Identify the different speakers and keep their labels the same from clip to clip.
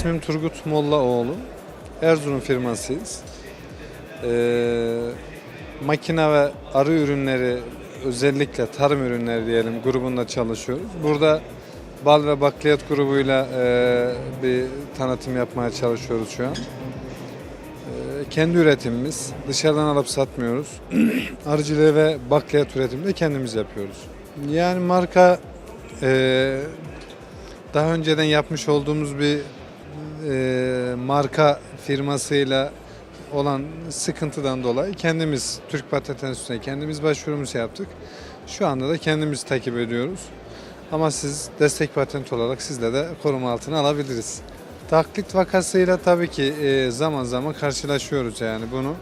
Speaker 1: İsmim Turgut Mollaoğlu. Erzurum firmasıyız. Ee, makine ve arı ürünleri özellikle tarım ürünleri diyelim grubunda çalışıyoruz. Burada bal ve bakliyat grubuyla e, bir tanıtım yapmaya çalışıyoruz şu an. Ee, kendi üretimimiz. Dışarıdan alıp satmıyoruz. Arıcılığı ve bakliyat üretimini de kendimiz yapıyoruz. Yani marka e, daha önceden yapmış olduğumuz bir e, marka firmasıyla olan sıkıntıdan dolayı kendimiz Türk Patent kendimiz başvurumuzu yaptık. Şu anda da kendimiz takip ediyoruz. Ama siz destek patent olarak sizle de koruma altına alabiliriz. Taklit vakasıyla tabii ki e, zaman zaman karşılaşıyoruz yani bunu.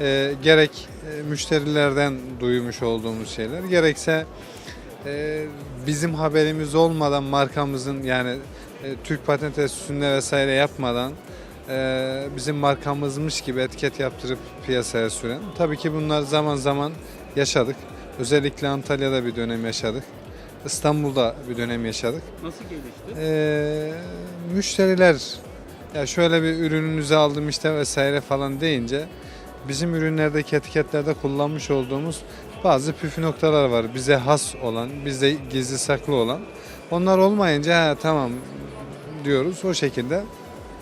Speaker 1: E, gerek e, müşterilerden duymuş olduğumuz şeyler gerekse e, bizim haberimiz olmadan markamızın yani e, Türk Patent Enstitüsü'nde vesaire yapmadan e, bizim markamızmış gibi etiket yaptırıp piyasaya süren. Tabii ki bunlar zaman zaman yaşadık. Özellikle Antalya'da bir dönem yaşadık. İstanbul'da bir dönem yaşadık.
Speaker 2: Nasıl gelişti?
Speaker 1: Ee, müşteriler ya şöyle bir ürününüzü aldım işte vesaire falan deyince bizim ürünlerdeki etiketlerde kullanmış olduğumuz bazı püf noktalar var. Bize has olan, bize gizli saklı olan. Onlar olmayınca ha, tamam diyoruz. O şekilde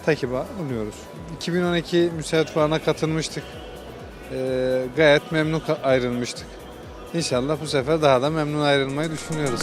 Speaker 1: takiba alıyoruz. 2012 müsait fuarına katılmıştık. Ee, gayet memnun ayrılmıştık. İnşallah bu sefer daha da memnun ayrılmayı düşünüyoruz.